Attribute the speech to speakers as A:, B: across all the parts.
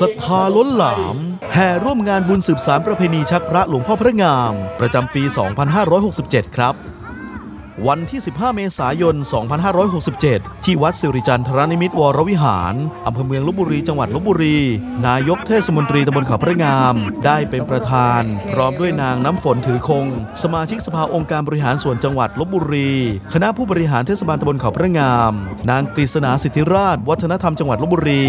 A: ศรัทธาล้นหลาม แห่ร่วมงานบุญสืบสารประเพณีชักพระหลวงพ่อพระงาม ประจำปี 2567 ครับ วันที่ 15 เมษายน 2567 ที่วัดสิริจันทรนิมิตวรวิหาร อำเภอเมืองลบบุรี จังหวัดลบบุรี นายกเทศมนตรีตำบลเขาพระงาม ได้เป็นประธาน พร้อมด้วยนางน้ำฝนถือคง สมาชิกสภาองค์การบริหารส่วนจังหวัดลบบุรี คณะผู้บริหารเทศบาลตำบลเขาพระงาม นางกฤษณาสิทธิราช วัฒนธรรมจังหวัดลบบุรี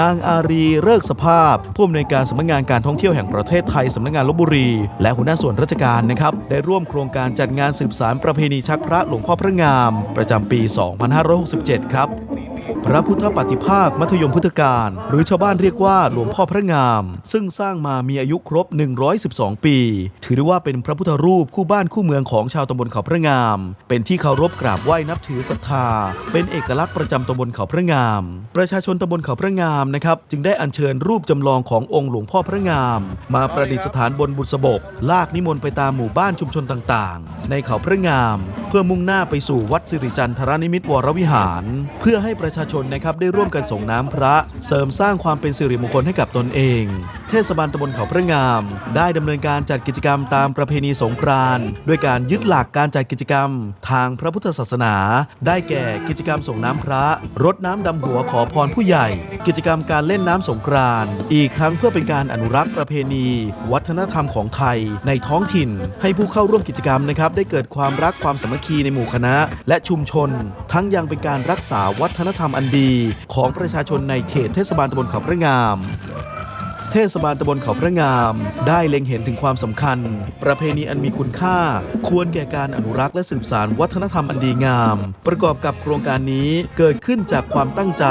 A: นางอารีเลิกสภาพ ผู้อำนวยการสำนักงานการท่องเที่ยวแห่งประเทศไทยสำนักงานลบบุรี และหัวหน้าส่วนราชการนะครับ ได้ร่วมโครงการจัดงานสืบสารประเพณีชักพระหลวงพ่อพระงาม ประจำปี 2567 ครับ พระพุทธปฏิภาคมัธยมพุทธการหรือชาวบ้านเรียกว่าหลวงพ่อพระงาม ซึ่งสร้างมามีอายุครบ 112 ปี ถือได้ว่าเป็นพระพุทธรูปคู่บ้านคู่เมืองของชาวตำบลเขาพระงาม เป็นที่เคารพกราบไหว้นับถือศรัทธา เป็นเอกลักษณ์ประจำตำบลเขาพระงาม ประชาชนตำบลเขาพระงามนะครับจึงได้อัญเชิญรูปจำลองขององค์หลวงพ่อพระงาม มาประดิษฐานบนบุษบก ลากนิมนต์ไปตามหมู่บ้านชุมชนต่างๆ ในเขาพระงาม เพื่อมุ่งหน้าไปสู่วัดสิริจันทรนิมิตวรวิหาร เพื่อให้ประชาชนนะครับได้ร่วมกันส่งน้ำพระ เสริมสร้างความเป็นสิริมงคลให้กับตนเอง เทศบาลตำบลเขาพระงาม ได้ดำเนินการจัดกิจกรรมตามประเพณีสงกรานต์ด้วยการยึดหลักการจัดกิจกรรม ทางพระพุทธศาสนา ได้แก่กิจกรรมส่งน้ำพระ รดน้ำดำหัวขอพรผู้ใหญ่ กิจกรรมการเล่นน้ำสงกรานต์อีกทั้งเพื่อเป็นการอนุรักษ์ประเพณี วัฒนธรรมของไทย ในท้องถิ่น ให้ผู้เข้าร่วมกิจกรรมนะครับได้เกิดความรักความสามัคคีในหมู่คณะ และชุมชน ทั้งยังเป็นการรักษาวัฒนธรรมอันดีของประชาชนในเขตเทศบาลตำบลเขาพระงาม เทศบาลตำบลเขาพระงาม ได้เล็งเห็นถึงความสำคัญ ประเพณีอันมีคุณค่า ควรแก่การอนุรักษ์และสืบสานวัฒนธรรมอันดีงาม ประกอบกับโครงการนี้เกิดขึ้นจากความตั้งใจ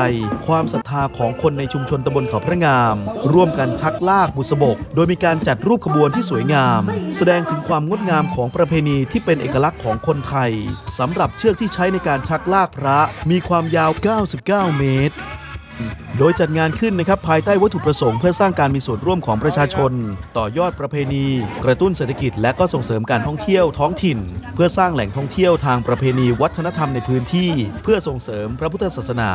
A: ความศรัทธาของคนในชุมชนตำบลเขาพระงาม ร่วมกันชักลากบุษบก โดยมีการจัดรูปขบวนที่สวยงาม แสดงถึงความงดงามของประเพณีที่เป็นเอกลักษณ์ของคนไทยสำหรับเชือกที่ใช้ในการชักลากพระ มีความยาว 99 เมตร โดยจัดงานขึ้นนะครับภายใต้วัตถุประสงค์เพื่อสร้างการมีส่วนร่วมของประชาชน ต่อยอดประเพณี กระตุ้นเศรษฐกิจ และก็ส่งเสริมการท่องเที่ยวท้องถิ่น เพื่อสร้างแหล่งท่องเที่ยวทางประเพณีวัฒนธรรมในพื้นที่ เพื่อส่งเสริมพระพุทธศาสนา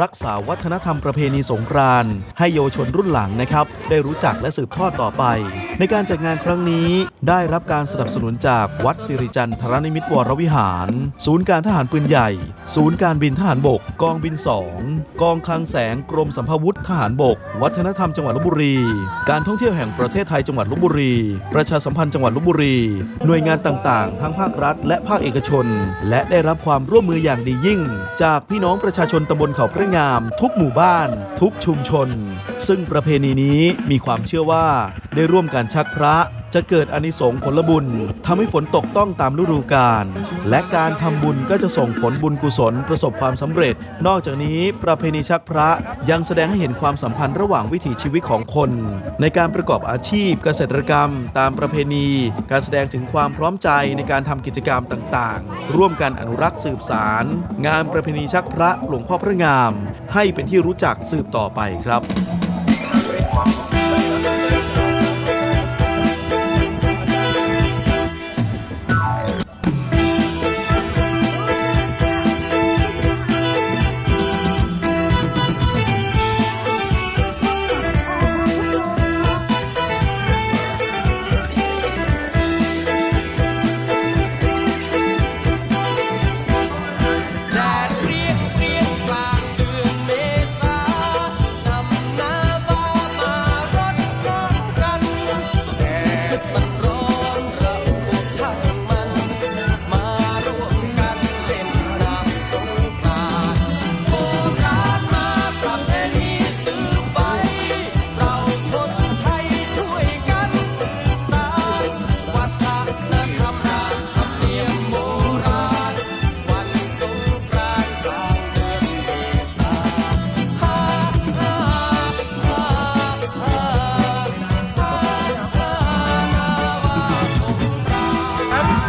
A: รักษาวัฒนธรรมประเพณีสงกรานต์ให้เยาวชนรุ่นหลังนะครับได้รู้จักและสืบทอดต่อไป ในการจัดงานครั้งนี้ ได้รับการสนับสนุนจากวัดสิริจันทรนิมิตรวรวิหาร ศูนย์การทหารปืนใหญ่ ศูนย์การบินทหารบก กองบิน2กองคลังแสงกรมสัมภาวุธทหารบก วัฒนธรรมจังหวัดลบบุรี การท่องเที่ยวแห่งประเทศไทยจังหวัดลบบุรี ประชาสัมพันธ์จังหวัดลบบุรี หน่วยงานต่างๆ ทั้งภาครัฐ และภาคเอกชน และได้รับความร่วมมืออย่างดียิ่ง จากพี่น้องประชาชนตำบลเขาพระงาม ทุกหมู่บ้าน ทุกชุมชน ซึ่งประเพณีนี้มีความเชื่อว่าได้ร่วมกันชักพระ จะเกิดอนิสงส์ผลบุญทำให้ฝนตกต้องตามฤดูกาลและการทำบุญก็จะส่งผลบุญกุศลประสบความสำเร็จ นอกจากนี้ประเพณีชักพระยังแสดงให้เห็นความสัมพันธ์ระหว่างวิถีชีวิตของคน ในการประกอบอาชีพเกษตรกรรม ตามประเพณี การแสดงถึงความพร้อมใจในการทำกิจกรรมต่างๆ ร่วมกันอนุรักษ์สืบสารงานประเพณีชักพระหลวงพ่อพระงาม ให้เป็นที่รู้จักสืบต่อไปครับ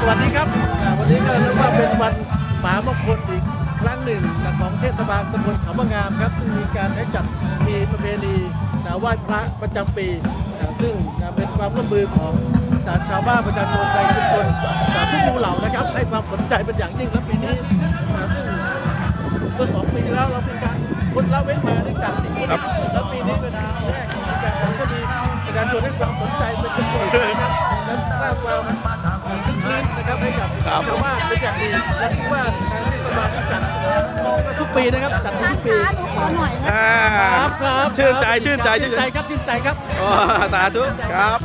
B: วัสดี
C: ครับอ่าวันนี้ก็เรียกว่าเป็นวันมามงคลอีกครั้งหนึ่งของเทศบาลตำบลเขามะงามครับซึ่งมีการให้จัดมีประเพณีอ่าไหว้พระประจำปีอ่าซึ่งอ่าเป็นความร่วมมือของอ่าชาวบ้านประชาชนในชุมชนอ่าทุกหมู่เหล่านะครับ ให้ความสนใจเป็นอย่างยิ่งและปีนี้อ่าซึ่ง เมื่อสองปีแล้วเราเป็นการคนละเว้นมาด้วยกันอีกคนแล้วปีนี้เป็นปีแรกที่การทำก็มี การชวนให้ความสนใจเป็นจำนวนนะครับและสร้างความคึกคืนนะครับให้กับชาวบ้านเป็นอย่างดีและคิดว่าทางเทศบาลที่จัดทุกปีนะครับจัดทุกปี
D: ขอหน่อยนะ
C: ครับครับ
E: ชื่นใจชื่นใจ
C: ชื่นใจครับชื่นใจครับ
E: อ๋อสาธุครับ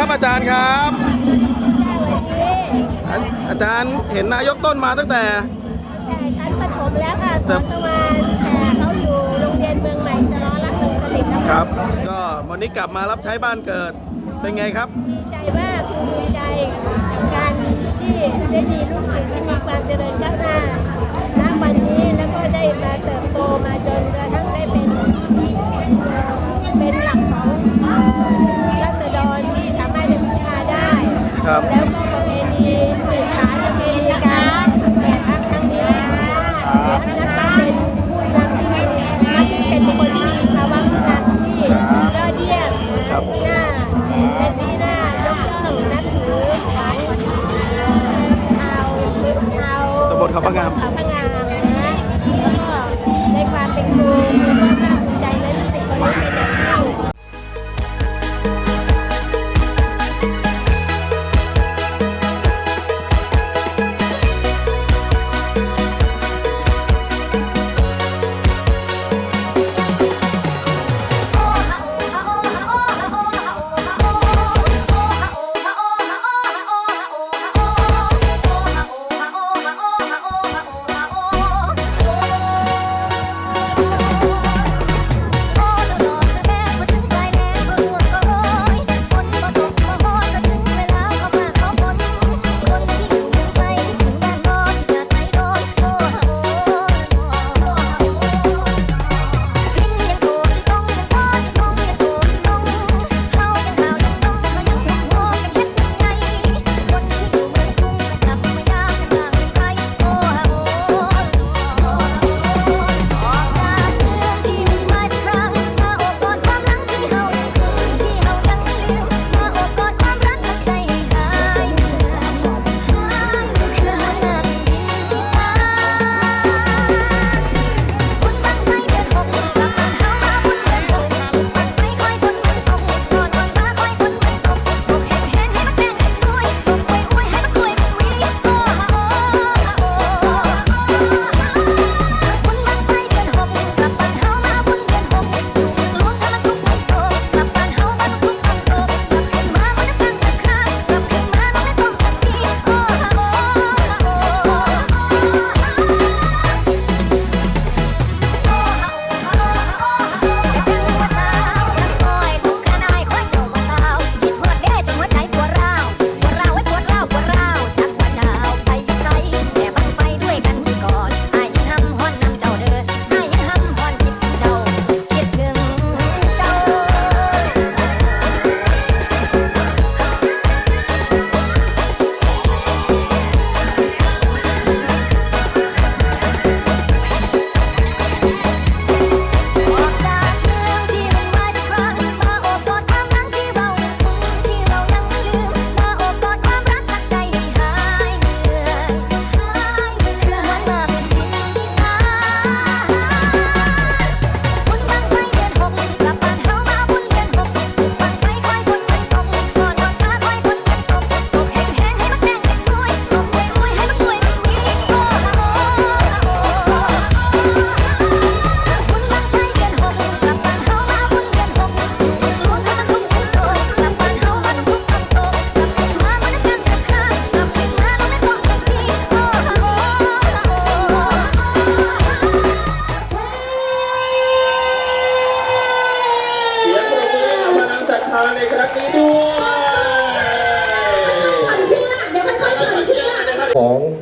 B: ครับอา
E: จารย์ครับอาอาจารย์เห็นนายกต้นมาตั้งแต่
D: แต่ชั้นประถมแล้วค่ะสอนประมาณแต่เขาอยู่โรงเรียนเมืองใหม่ชะลอรักเมืองสลิดแล้ว
E: ค
D: ค่ะ
E: รับ ก็วันนี้กลับมารับใช้บ้านเกิดเป็นไงครับ
D: ดีใจมากดีใจกับการที่ได้มีลูกศิษย์ที่มีความเจริญก้าวหน้าณวันนี้แล้วก็ได้มาเติบโตมาจนกระทั่งได้เป็นเป็นหลักของรัษฎรที่
E: ครับ
D: แล้วก็ประเพณีสืบสาน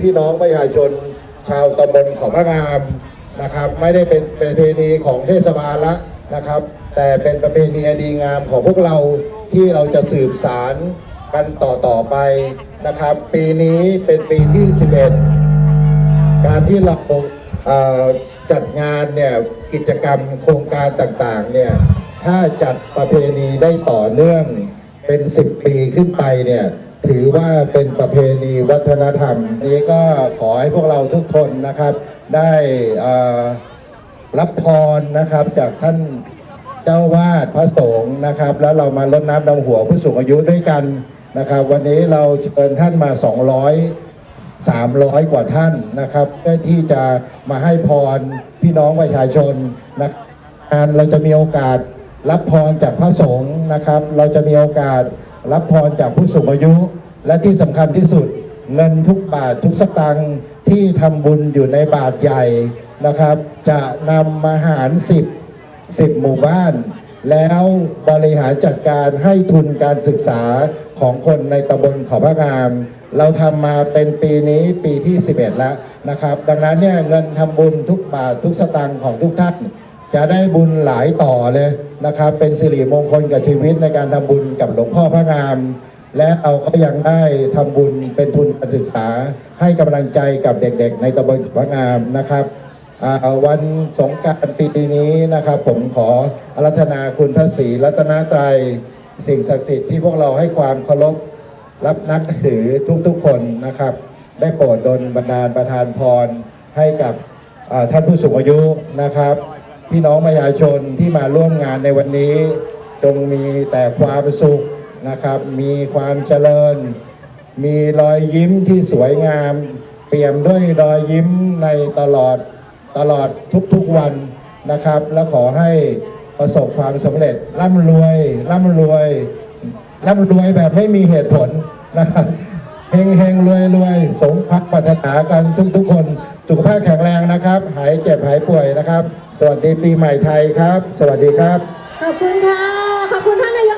D: พี่น้องประ
F: ชาชนชาวตำบลเขาพระงามนะครับ ไม่ได้เป็นเประเพณีของเทศบาลละนะครับ แต่เป็นประเพณีดีงามของพวกเราที่เราจะสืบสารกันต่อต่อไปนะครับ ปีนี้เป็นปีที่ 11 การที่เราเจัดงานเนี่ยกิจกรรมโครงการต่างๆเนี่ยถ้าจัดประเพณีได้ต่อเนื่องเป็น 10 ปีขึ้นไปเนี่ย ถือว่าเป็นประเพณีวัฒนธรรม นี้ก็ขอให้พวกเราทุกคนนะครับ ได้รับพรนะครับจากท่านเจ้าวาดพระสงฆ์นะครับ แล้วเรามาลดน้ำดำหัวผู้สูงอายุด้วยกันนะครับ วันนี้เราเชิญท่านมา 200 300 กว่าท่านนะครับเพื่อที่จะมาให้พรพี่น้องประชาชนนะครับงานเราจะมีโอกาสรับพรจากพระสงฆ์นะครับ เราจะมีโอกาสรับพรจากผู้สูงอายุ และที่สำคัญที่สุดเงินทุกบาททุกสตางค์ที่ทำบุญอยู่ในบาทใหญ่นะครับ จะนำมาหารสิบ10หมู่บ้าน แล้วบริหารจัดการให้ทุนการศึกษาของคนในตำบลขาพระงาม เราทำมาเป็นปีนี้ปีที่ 11 แล้วนะครับ ดังนั้นเนี่ยเงินทำบุญทุกบาททุกสตางค์ของทุกท่านจะได้บุญหลายต่อเลยนะครับ เป็นสิริมงคลกับชีวิตในการทำบุญกับหลวงพ่อพระงาม และเราก็ยังได้ทำบุญเป็นทุนการศึกษา ให้กำลังใจกับเด็กๆ ในตำบลพระงามนะครับวันสงกรารปีนี้นะครับ ผมขออารัธนาคุณพระศรีรัตนตรัยสิ่งศักดิ์สิทธิ์ที่พวกเราให้ความเคารพรับนับถือทุกๆคนนะครับ ได้โปรดดลบันดาลประทานพรให้กับท่านผู้สูงอายุนะครับ พี่น้องประชาชนที่มาร่วมงานในวันนี้จงมีแต่ความสุข นะครับ มีความเจริญ มีรอยยิ้มที่สวยงาม เปี่ยมด้วยรอยยิ้มในตลอดตลอดทุกๆวันนะครับ และขอให้ประสบความสำเร็จร่ำรวยร่ำรวยร่ำรวยแบบไม่มีเหตุผลนะครับเฮงเฮงรวยรวยสมพักปรารถนากันทุกๆคน สุขภาพแข็งแรงนะครับ หายเจ็บหายป่วยนะครับ สวัสดีปีใหม่ไทยครับ สวัสดีครับ
G: ขอบคุณค่ะ ขอบคุณท่านนายก